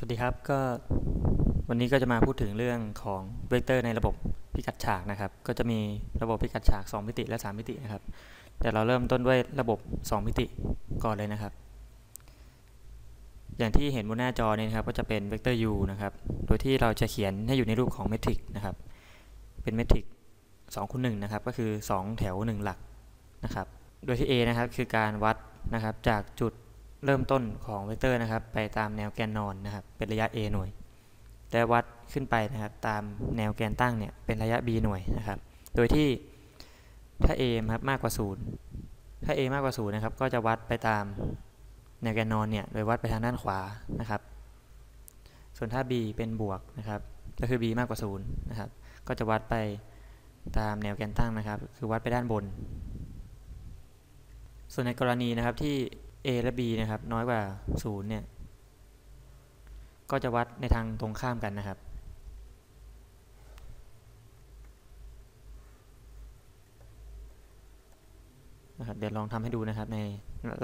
สวัสดีครับก็วันนี้ก็จะมาพูดถึงเรื่องของเวกเตอร์ในระบบพิกัดฉากนะครับ ก็จะมีระบบพิกัดฉาก 2 มิติและ 3 มิตินะครับ แต่เราเริ่มต้นด้วยระบบ 2 มิติก่อนเลยนะครับ อย่างที่เห็นบนหน้าจอนี้นะครับก็จะเป็นเวกเตอร์ u นะครับ โดยที่เราจะเขียนให้อยู่ในรูปของเมทริกนะครับ เป็นเมทริก2คูณ1นะครับ ก็คือ 2 แถว 1 หลักนะครับ โดยที่ a นะครับคือการวัดนะครับจากจุด เริ่มต้นของเวกเตอร์นะครับ ไปตามแนวแกนนอนนะครับ เป็นระยะ a หน่วย และวัดขึ้นไปนะครับ ตามแนวแกนตั้งเนี่ยเป็นระยะ b หน่วยนะครับ โดยที่ถ้า a ครับมากกว่า 0 ถ้า a มากกว่า 0 นะครับ ก็จะวัดไปตามแนวแกนนอนเนี่ย โดยวัดไปทางด้านขวานะครับ ส่วนถ้า b เป็นบวกนะครับ ก็คือ b มากกว่า 0 นะครับ ก็จะวัดไปตามแนวแกนตั้งนะครับ คือวัดไปด้านบน ส่วนในกรณีนะครับที่ a และ b นะครับ น้อยกว่า 0 เนี่ย ก็จะวัดในทางตรงข้ามกันนะครับ นะครับ เดี๋ยวลองทำให้ดูนะครับใน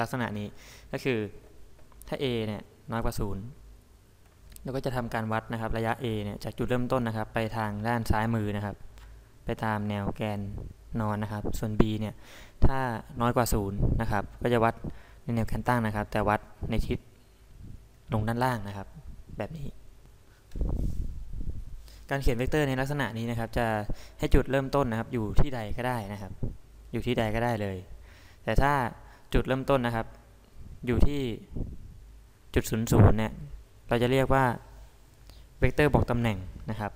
ลักษณะนี้ก็คือถ้า a เนี่ยน้อยกว่า 0 เราก็จะทำการวัดนะครับระยะ a เนี่ยจากจุดเริ่มต้นนะครับ ไปทางด้านซ้ายมือนะครับ ไปตามแนวแกนนอนนะครับ ส่วน b เนี่ยถ้าน้อยกว่า 0 นะครับ ก็จะวัด ในแนวแกนตั้งนะครับ แต่วัดในทิศลงด้านล่างนะครับ แบบนี้ การเขียนเวกเตอร์ในลักษณะนี้นะครับ จะให้จุดเริ่มต้นนะครับ อยู่ที่ใดก็ได้นะครับ อยู่ที่ใดก็ได้เลย แต่ถ้าจุดเริ่มต้นนะครับ อยู่ที่จุดศูนย์ศูนย์เนี่ยเราจะเรียกว่าเวกเตอร์บอกตำแหน่งนะครับ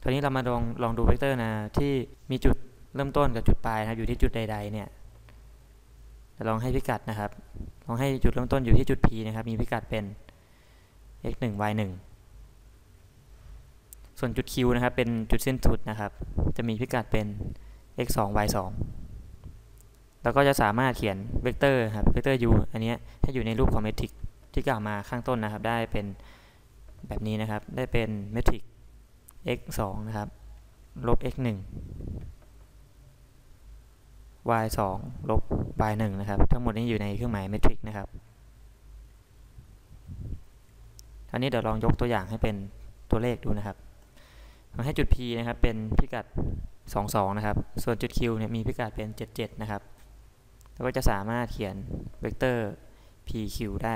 ทีนี้เรามาลองลองดูเวกเตอร์นะที่มีจุดเริ่มต้นกับจุดปลายนะครับอยู่ที่จุดใดๆเนี่ย ลองให้พิกัดนะครับ ลองให้จุดเริ่มต้นอยู่ที่จุด p นะครับ มีพิกัดเป็น x 1 y 1ส่วนจุด q นะครับ เป็นจุดสิ้นสุดนะครับ จะมีพิกัดเป็น x 2 y 2แล้วก็จะสามารถเขียนเวกเตอร์ครับเวกเตอร์ u อันนี้ให้อยู่ในรูปของเมทริกที่กล่าวมาข้างต้นนะครับ ได้เป็นแบบนี้นะครับ ได้เป็นเมทริก x 2นะครับ ลบ x 1 y 2ลบ y 1นะครับ ทั้งหมดนี้อยู่ในเครื่องหมายเมทริกนะครับอันนี้เดี๋ยวลองยกตัวอย่างให้เป็นตัวเลขดูนะครับให้จุด p นะครับเป็นพิกัด 22 นะครับ ส่วนจุด q เนี่ยมีพิกัดเป็น 77 นะครับ แล้วก็จะสามารถเขียนเวกเตอร์ pq ได้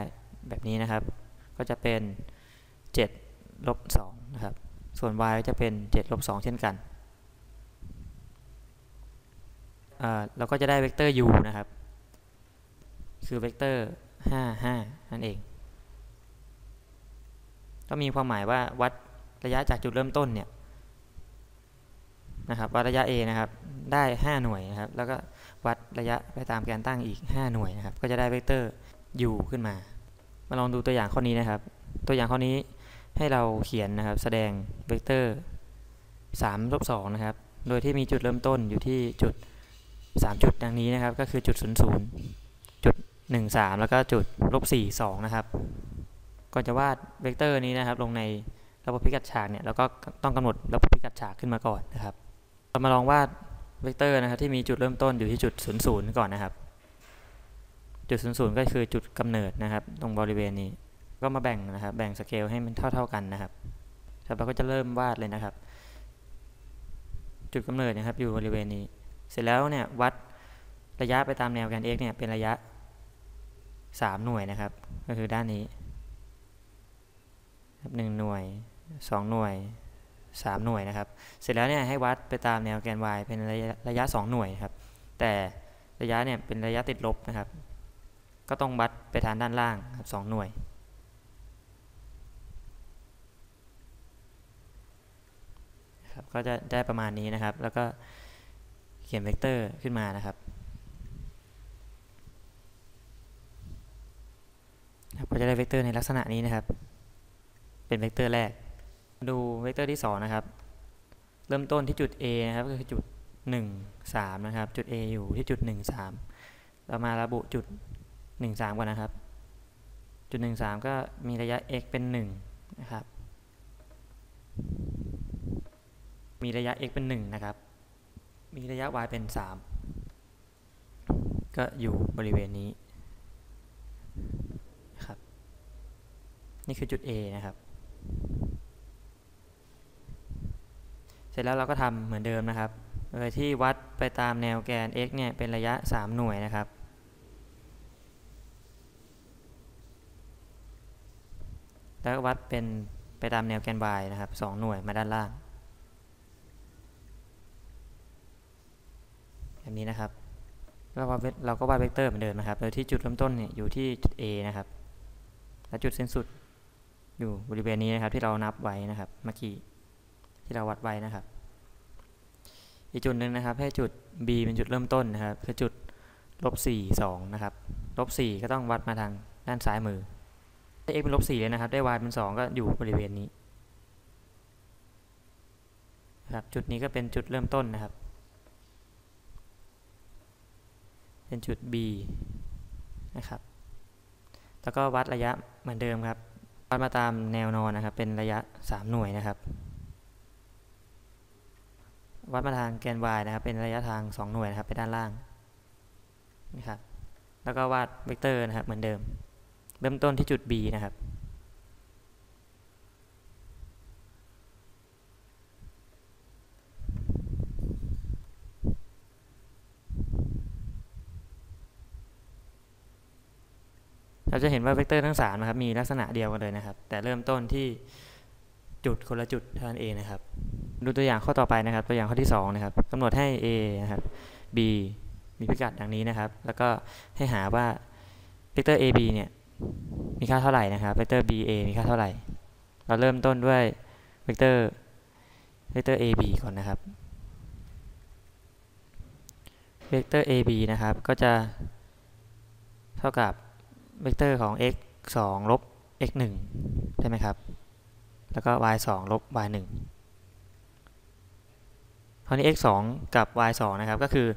แบบนี้นะครับ ก็จะเป็น7ลบ2นะครับ ส่วน y จะเป็น7ลบ2เช่นกัน เราก็จะได้เวกเตอร์ u นะครับ คือเวกเตอร์ 5 5 นั่นเอง ก็มีความหมายว่าวัดระยะจากจุดเริ่มต้นเนี่ยนะครับวัดระยะ a นะครับ ได้ 5 หน่วยนะครับ แล้วก็วัดระยะไปตามแกนตั้งอีก 5 หน่วยนะครับ ก็จะได้เวกเตอร์ u ขึ้นมา มาลองดูตัวอย่างข้อนี้นะครับ ตัวอย่างข้อนี้ให้เราเขียนนะครับ แสดงเวกเตอร์3ลบ2นะครับ โดยที่มีจุดเริ่มต้นอยู่ที่จุด 3 จุดดังนี้นะครับ ก็คือจุด 00 จุด 13 แล้วก็จุดลบ4 2 นะครับ ก่อนจะวาดเวกเตอร์นี้นะครับ ลงในระบบพิกัดฉากเนี่ยเราก็ต้องกำหนดระบบพิกัดฉากขึ้นมาก่อนนะครับ เรามาลองวาดเวกเตอร์นะครับที่มีจุดเริ่มต้นอยู่ที่จุด 00 ก่อนนะครับ จุด 00 ก็คือจุดกำเนิดนะครับ ตรงบริเวณนี้ ก็มาแบ่งนะครับ แบ่งสเกลให้มันเท่า ๆกันนะครับแล้วเราก็จะเริ่มวาดเลยนะครับ จุดกำเนิดนะครับอยู่บริเวณนี้ เสร็จแล้วเนี่ยวัดระยะไปตามแนวแกน x เนี่ยเป็นระยะ 3 หน่วยนะครับ ก็คือด้านนี้หนึ่งหน่วย 2 หน่วย 3 หน่วยนะครับ เสร็จแล้วเนี่ยให้วัดไปตามแนวแกน y เป็นระยะระยะ 2 หน่วยครับ แต่ระยะเนี่ยเป็นระยะติดลบนะครับ ก็ต้องวัดไปทางด้านล่างครับ2หน่วย ครับก็จะได้ประมาณนี้นะครับ แล้วก็ ขียนเวกเตอร์ขึ้นมานะครับก็จะได้เวกเตอร์ในลักษณะนี้นะครับ เป็นเวกเตอร์แรก ดูเวกเตอร์ที่ 2 นะครับ เริ่มต้นที่จุด A นะครับ ก็คือจุด 1 3 นะครับ จุด A อยู่ที่จุด 1 3 เรามาระบุจุด 1 3ก่อนนะครับ จุด 1 3 ก็มีระยะ x เป็น 1 นะครับ มีระยะ x เป็น 1 นะครับ มีระยะ y เป็น 3 ก็อยู่บริเวณนี้ครับ นี่คือจุด A นะครับ เสร็จแล้วเราก็ทำเหมือนเดิมนะครับโดยที่วัดไปตามแนวแกน x เนี่ยเป็นระยะ 3 หน่วยนะครับแล้ววัดเป็นไปตามแนวแกน y นะครับ 2 หน่วยมาด้านล่าง แบบนี้นะครับเราวาดเราก็วาดเวกเตอร์เหมือนเดิมนะครับ โดยที่จุดเริ่มต้นเนี่ยอยู่ที่จุด A นะครับ และจุดสิ้นสุดอยู่บริเวณนี้นะครับ ที่เรานับไว้นะครับเมื่อกี้ที่เราวัดไว้นะครับ อีกจุดหนึ่งนะครับ ให้จุด B เป็นจุดเริ่มต้นนะครับ คือจุดลบสี่สองนะครับลบสี่ก็ต้องวัดมาทางด้านซ้ายมือถ้า x เป็นลบสี่เลยนะครับ ได้ y เป็นสองก็อยู่บริเวณนี้นะครับจุดนี้ก็เป็นจุดเริ่มต้นนะครับ เป็นจุด B นะครับ แล้วก็วัดระยะเหมือนเดิมครับ วัดมาตามแนวนอนนะครับ เป็นระยะ 3 หน่วยนะครับ วัดมาทางแกน y นะครับ เป็นระยะทาง 2 หน่วยนะครับ ไปด้านล่างนะครับ แล้วก็วาดเวกเตอร์นะครับ เหมือนเดิม เริ่มต้นที่จุด B นะครับ จะเห็นว่าเวกเตอร์ทั้ง3นะครับมีลักษณะเดียวกันเลยนะครับ แต่เริ่มต้นที่จุดคนละจุดเท่านั้นเองนะครับ ดูตัวอย่างข้อต่อไปนะครับ ตัวอย่างข้อที่2นะครับกำหนดให้ a นะครับ b มีพิกัดดังนี้นะครับ แล้วก็ให้หาว่าเวกเตอร์ ab เนี่ยมีค่าเท่าไหร่นะครับ เวกเตอร์ ba มีค่าเท่าไหร่ เราเริ่มต้นด้วยเวกเตอร์ เวกเตอร์ ab ก่อนนะครับ เวกเตอร์ ab นะครับ ก็จะเท่ากับ เวกเตอร์ของ x 2ลบ x 1ใช่ไหมครับ แล้วก็ y 2ลบ y 1คราวนี้ x 2กับ y 2นะครับ ก็คือ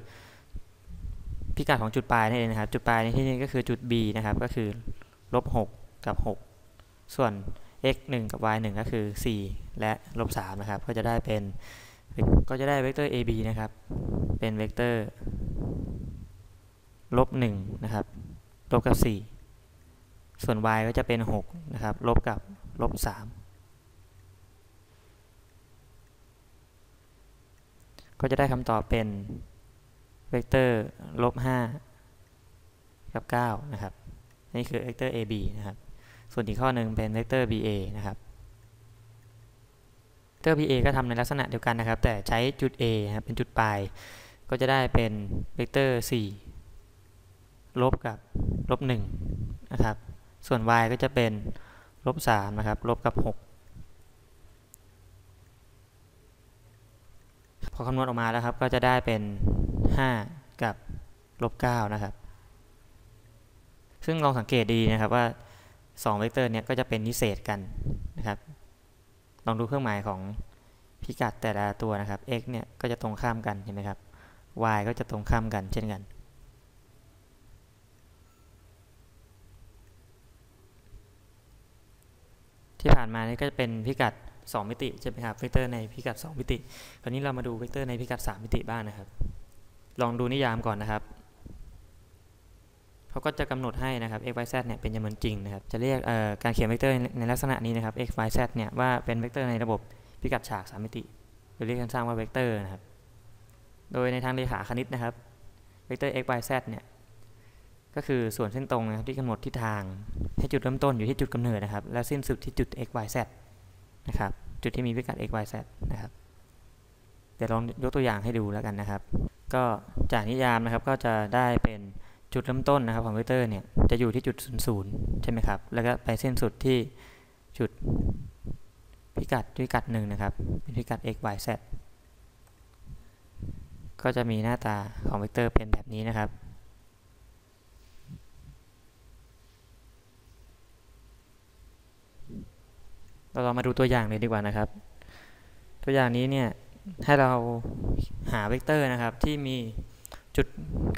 พิกัดของจุดปลายนี่เองนะครับ จุดปลายในที่นี้ก็คือจุด b นะครับ ก็คือลบ6กับ 6 ส่วน x 1กับ y 1ก็คือ 4 และลบ3นะครับ ก็จะได้เป็น ก็จะได้เวกเตอร์ ab นะครับ เป็นเวกเตอร์ลบ1นะครับ ลบกับ 4 ส่วน y ก็จะเป็น 6 นะครับ ลบกับลบ 3 ก็จะได้คำตอบเป็นเวกเตอร์ลบ 5 กับ 9 นะครับ นี่คือเวกเตอร์ ab นะครับ ส่วนอีกข้อหนึ่งเป็นเวกเตอร์ ba นะครับเวกเตอร์ ba ก็ทำในลักษณะเดียวกันนะครับ แต่ใช้จุด a นะครับเป็นจุดปลาย ก็จะได้เป็นเวกเตอร์ 4 ลบกับลบ 1 นะครับ ส่วน y ก็จะเป็นลบ3นะครับลบกับ 6 พอคำนวณออกมาแล้วครับก็จะได้เป็น 5 กับลบ9นะครับ ซึ่งลองสังเกตดีนะครับว่า 2 เวกเตอร์เนี้ยก็จะเป็นนิเศษกันนะครับ ลองดูเครื่องหมายของพิกัดแต่ละตัวนะครับ x เนี่ยก็จะตรงข้ามกันเห็นไหมครับ y ก็จะตรงข้ามกันเช่นกัน ที่ผ่านมานี่ก็จะเป็นพิกัด 2 มิติใช่ไหมครับเวกเตอร์ในพิกัด 2 มิติ คราวนี้เรามาดูเวกเตอร์ในพิกัด 3 มิติบ้างนะครับ ลองดูนิยามก่อนนะครับเขาก็จะกำหนดให้นะครับ x y z เนี่ยเป็นจำนวนจริงนะครับ จะเรียกการเขียนเวกเตอร์ในลักษณะนี้นะครับ x y z เนี่ยว่าเป็นเวกเตอร์ในระบบพิกัดฉาก 3 มิติหรือเรียกสั้นๆว่าเวกเตอร์นะครับ โดยในทางเลขาคณิตนะครับ เวกเตอร์ x y z เนี่ย ก็คือส่วนเส้นตรงนะครับที่กำหนดทิศทาง ให้จุดเริ่มต้นอยู่ที่จุดกำเนิดนะครับ และสิ้นสุดที่จุด x y z นะครับ จุดที่มีพิกัด x y z นะครับ เดี๋ยวลองยกตัวอย่างให้ดูแล้วกันนะครับ ก็จากนิยามนะครับก็จะได้เป็นจุดเริ่มต้นนะครับของเวกเตอร์เนี่ยจะอยู่ที่จุด00ใช่ไหมครับ แล้วก็ไปสิ้นสุดที่จุดพิกัดพิกัดหนึ่งนะครับเป็นพิกัด x y z ก็จะมีหน้าตาของเวกเตอร์เป็นแบบนี้นะครับ เราลองมาดูตัวอย่างเลยดีกว่านะครับ ตัวอย่างนี้เนี่ยให้เราหาเวกเตอร์นะครับที่มีจุด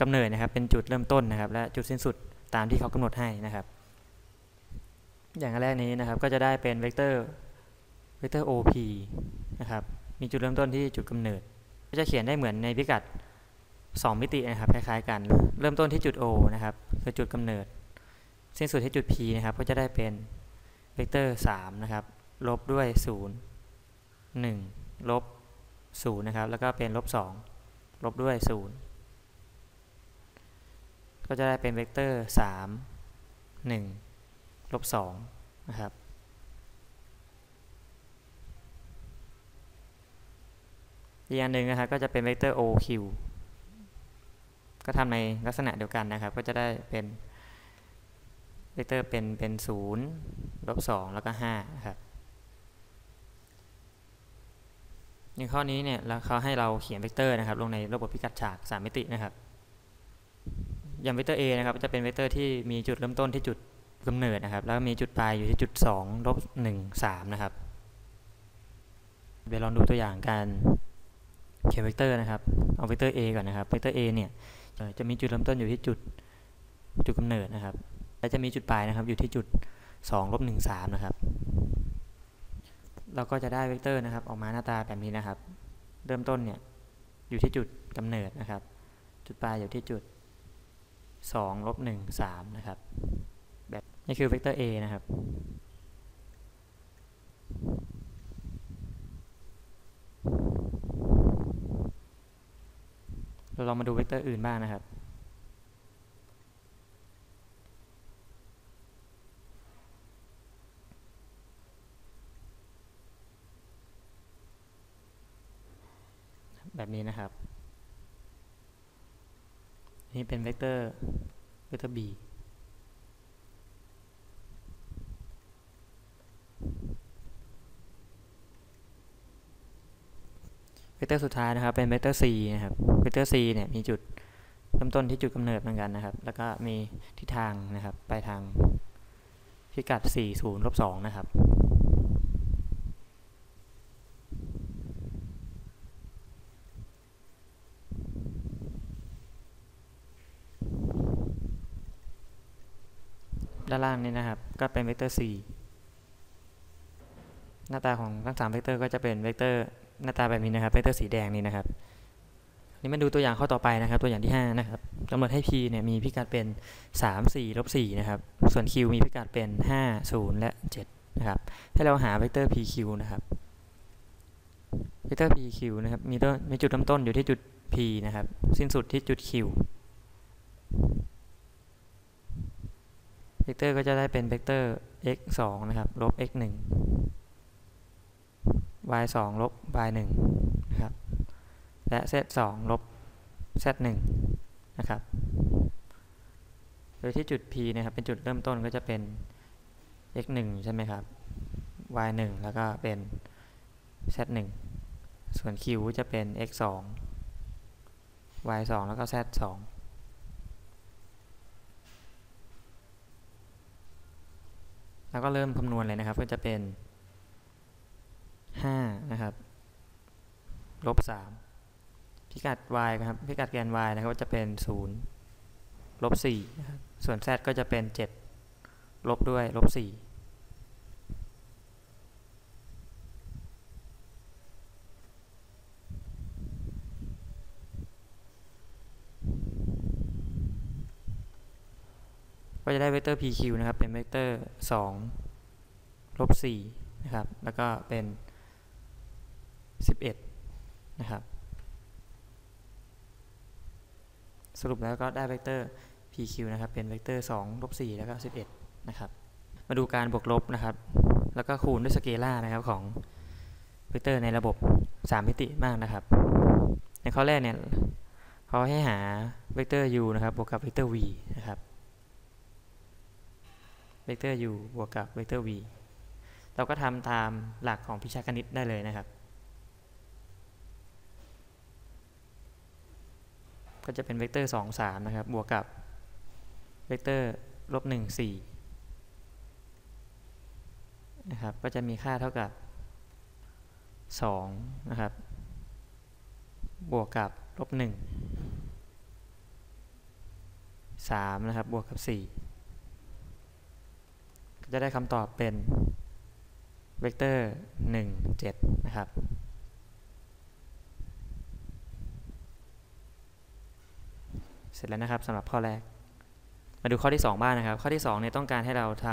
กำเนิดนะครับ เป็นจุดเริ่มต้นนะครับ และจุดสิ้นสุดตามที่เขากำหนดให้นะครับ อย่างแรกนี้นะครับก็จะได้เป็นเวกเตอร์เวกเตอร์ OP นะครับมีจุดเริ่มต้นที่จุดกำเนิด ก็จะเขียนได้เหมือนในพิกัด 2 มิตินะครับคล้ายๆกัน เริ่มต้นที่จุด O นะครับคือจุดกำเนิด สิ้นสุดที่จุด P นะครับก็จะได้เป็นเวกเตอร์3นะครับ ลบด้วย 0 1 ลบ 0 นะครับ แล้วก็เป็นลบ 2 ลบด้วย 0 ก็จะได้เป็นเวกเตอร์ 3 1 ลบ 2 นะครับ อีกอันหนึ่งนะครับก็จะเป็นเวกเตอร์ OQ ก็ทำในลักษณะเดียวกันนะครับ ก็จะได้เป็นเวกเตอร์เป็นเป็นศูนย์ลบสองแล้วก็ห้าครับ อย่างข้อนี้เนี่ยเขาให้เราเขียนเวกเตอร์นะครับ ลงในระบบพิกัดฉาก 3 มิตินะครับ อย่างเวกเตอร์ A นะครับจะเป็นเวกเตอร์ที่มีจุดเริ่มต้นที่จุดกำเนิดนะครับ แล้วมีจุดปลายอยู่ที่จุด2ลบ1 3นะครับเดี๋ยวลองดูตัวอย่างการเขียนเวกเตอร์นะครับ เอาเวกเตอร์ A ก่อนนะครับ เวกเตอร์ A เนี่ยจะมีจุดเริ่มต้นอยู่ที่จุดจุดกำเนิดนะครับ และจะมีจุดปลายนะครับอยู่ที่จุด2ลบ1 3นะครับ เราก็จะได้เวกเตอร์นะครับ ออกมาหน้าตาแบบนี้นะครับ เริ่มต้นเนี่ยอยู่ที่จุดกำเนิดนะครับ จุดปลายอยู่ที่จุด2ลบ1 3นะครับ แบบนี่คือเวกเตอร์ A นะครับ เราลองมาดูเวกเตอร์อื่นบ้างนะครับ แบบนี้นะครับ นี่เป็นเวกเตอร์เวกเตอร์ b เวกเตอร์สุดท้ายนะครับ เป็นเวกเตอร์ c นะครับ เวกเตอร์ c เนี่ยมีจุดเริ่มต้นที่จุดกำเนิดเหมือนกันนะครับ แล้วก็มีทิศทางนะครับ ไปทางพิกัด 4 0ลบ2นะครับ ด้านล่างนี้นะครับ ก็เป็นเวกเตอร์ c หน้าตาของทั้ง3เวกเตอร์ก็จะเป็นเวกเตอร์หน้าตาแบบนี้นะครับ เวกเตอร์สีแดงนี้นะครับ นี่มาดูตัวอย่างข้อต่อไปนะครับ ตัวอย่างที่ 5 นะครับกำหนดให้ p เนี่ยมีพิกัดเป็น 3 4ลบ4นะครับ ส่วน q มีพิกัดเป็น 5 0 และ 7 นะครับ ให้เราหาเวกเตอร์ pq นะครับ เวกเตอร์ pq นะครับ มีต้นมีจุดเริ่มต้นอยู่ที่จุด p นะครับ สิ้นสุดที่จุด q เวกเตอร์ก็จะได้เป็นเวกเตอร์ x 2นะครับลบ x 1 y 2ลบ y 1นะครับและ z 2ลบ z 1นะครับโดยที่จุด p นะครับเป็นจุดเริ่มต้นก็จะเป็น x 1ใช่ไหมครับ y 1แล้วก็เป็น z 1ส่วน q จะเป็น x 2 y 2แล้วก็ z 2 แล้วก็เริ่มคำนวณเลยนะครับ ก็จะเป็น5นะครับลบ3พิกัด y ครับพิกัดแกน y นะครับก็จะเป็น0ลบ4นะครับส่วน z ก็จะเป็น 7 ลบด้วยลบ4 ก็จะได้เวกเตอร์ pq นะครับเป็นเวกเตอร์2ลบ4นะครับแล้วก็เป็น 11นะครับสรุปแล้วก็ได้เวกเตอร์ pq นะครับเป็นเวกเตอร์2ลบ4แล้วก็ 11นะครับมาดูการบวกลบนะครับแล้วก็คูณด้วยสเกลาร์นะครับของเวกเตอร์ในระบบ 3 มิติมากนะครับ ในข้อแรกเนี่ยเขาให้หาเวกเตอร์ u นะครับบวกกับเวกเตอร์ v นะครับ เวกเตอร์ u บวกกับเวกเตอร์ v เราก็ทำตามหลักของพิชาคณิตได้เลยนะครับ ก็จะเป็นเวกเตอร์ 2 3 นะครับ บวกกับเวกเตอร์ลบ1 4นะครับ ก็จะมีค่าเท่ากับ 2 นะครับ บวกกับลบ1 3 นะครับ บวกกับ 4 จะได้คำตอบเป็นเวกเตอร์1 7 นะครับ เสร็จแล้วนะครับสำหรับข้อแรก มาดูข้อที่ 2 บ้างนะครับ ข้อที่2เนี่ยต้องการให้เราท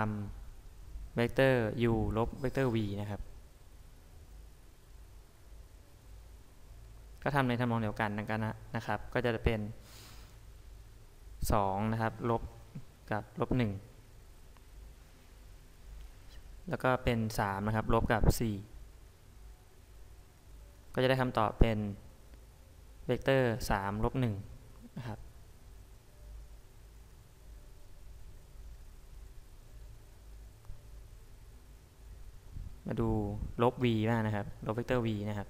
ำเวกเตอร์ u ลบเวกเตอร์ v นะครับ ก็ทำในทำนองเดียวกันนะกันนะครับ ก็จะเป็น 2 นะครับ ลบกับลบ1 แล้วก็เป็น 3 นะครับ ลบกับ 4 ก็จะได้คำตอบเป็นเวกเตอร์ 3 ลบ1นะครับมาดูลบ v บ้างนะครับ ลบเวกเตอร์ v นะครับ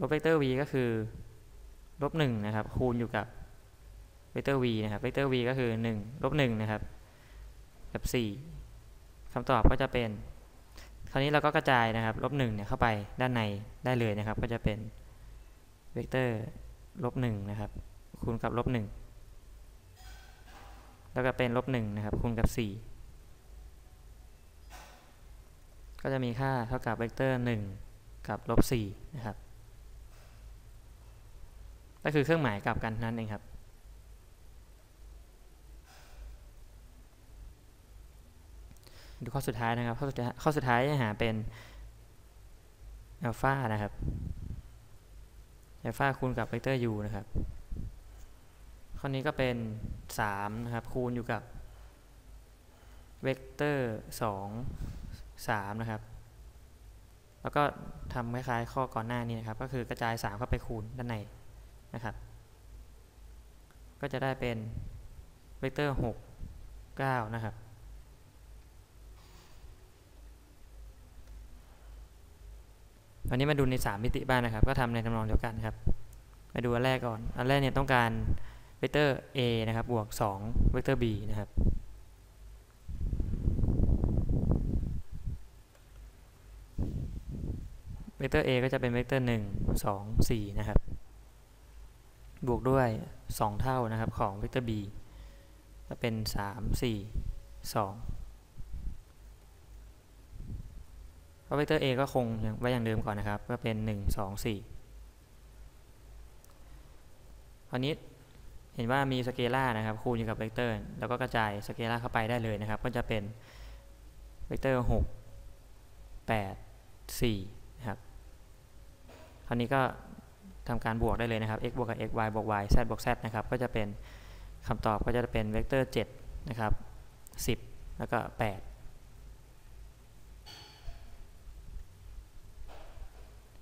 ลบเวกเตอร์ v ก็คือ ลบ1นะครับ คูณอยู่กับ เวกเตอร์ v นะครับเวกเตอร์ v ก็คือ1ลบ1นะครับกับ4คำตอบก็จะเป็น คราวนี้เราก็กระจายนะครับลบ1เนี่ยเข้าไปด้านในได้เลยนะครับ ก็จะเป็นเวกเตอร์ลบ1นะครับคูณกับลบ1แล้วก็เป็นลบ1นะครับคูณกับ 4 ก็จะมีค่าเท่ากับเวกเตอร์ 1 กับลบ4นะครับก็คือเครื่องหมายกลับกันนั่นเองครับ ดูข้อสุดท้ายนะครับ ข้อสุดท้ายข้อสุดท้ายจะหาเป็นอัลฟานะครับอัลฟาคูณกับเวกเตอร์ u นะครับ ข้อนี้ก็เป็น3นะครับคูณอยู่กับเวกเตอร์2 3นะครับ แล้วก็ทำคล้ายๆข้อก่อนหน้านี้นะครับ ก็คือกระจาย 3 เข้าไปคูณด้านในนะครับ ก็จะได้เป็นเวกเตอร์ 6 9 นะครับ วันนี้มาดูใน 3 มิติบ้างนะครับ ก็ทำในทำนองเดียวกันครับ มาดูอันแรกก่อน อันแรกเนี่ยต้องการเวกเตอร์ a นะครับ บวก2เวกเตอร์ b นะครับ เวกเตอร์ a ก็จะเป็นเวกเตอร์ 1 2 4 นะครับ บวกด้วย 2 เท่านะครับของเวกเตอร์ b ก็เป็น 3 4 2 เพราะเวกเตอร์ a ก็คงไว้อย่างเดิมก่อนนะครับ ก็เป็น 1 2 4คราวนี้เห็นว่ามีสเกลานะครับคูณอยู่กับเวกเตอร์ แล้วก็กระจายสเกลาเข้าไปได้เลยนะครับ ก็จะเป็นเวกเตอร์ 6 8 4คราวนี้ก็ทำการบวกได้เลยนะครับ x บวกกับ x y บวก y z บวก z นะครับ ก็จะเป็นคำตอบก็จะเป็นเวกเตอร์ 7 นะครับ 10 แล้วก็ 8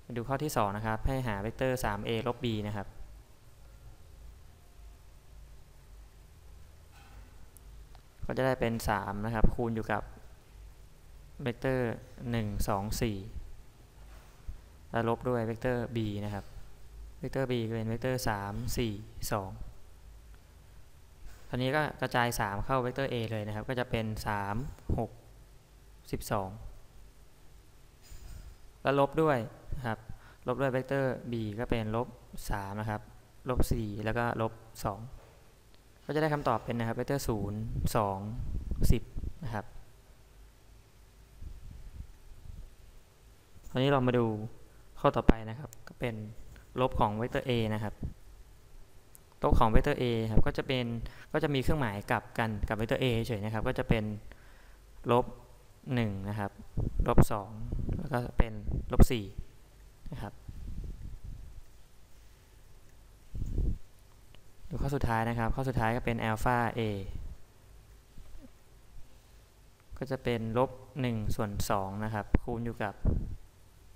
มา ดูข้อที่ 2 นะครับ ให้หาเวกเตอร์ 3a ลบ b นะครับ ก็จะได้เป็น 3 นะครับ คูณอยู่กับเวกเตอร์ 1 2 4 แล้วลบด้วยเวกเตอร์ b นะครับ เวกเตอร์ b เป็นเวกเตอร์ 3 4 2คราวนี้ก็กระจาย 3 เข้าเวกเตอร์ a เลยนะครับ ก็จะเป็น 3 6 12 แล้วลบด้วย นะครับ ลบด้วยเวกเตอร์ b ก็เป็นลบ3นะครับ ลบ 4 แล้วก็ลบ 2 ก็จะได้คำตอบเป็นนะครับเวกเตอร์ 0 2 10 นะครับคราวนี้เรามาดูข้อต่อไปนะครับ ก็เป็นลบของเวกเตอร์ a นะครับลบของเวกเตอร์ a ครับก็จะเป็นก็จะมีเครื่องหมายกลับกันกับเวกเตอร์ a เฉยนะครับ ก็จะเป็นลบ1นะครับ ลบ2แล้วก็เป็นลบ4 นะครับ ดูข้อสุดท้ายนะครับ ข้อสุดท้ายก็เป็นอัลฟา a ก็จะเป็นลบ1ส่วน2นะครับ คูณอยู่กับ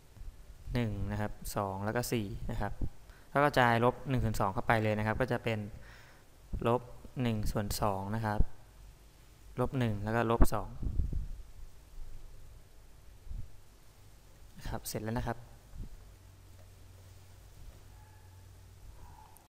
1นะครับ2แล้วก็4นะครับแล้วก็จายลบ1ส่วน2เข้าไปเลยนะครับ ก็จะเป็นลบ1ส่วน2นะครับ ลบ1แล้วก็ลบ2ครับ เสร็จแล้วนะครับ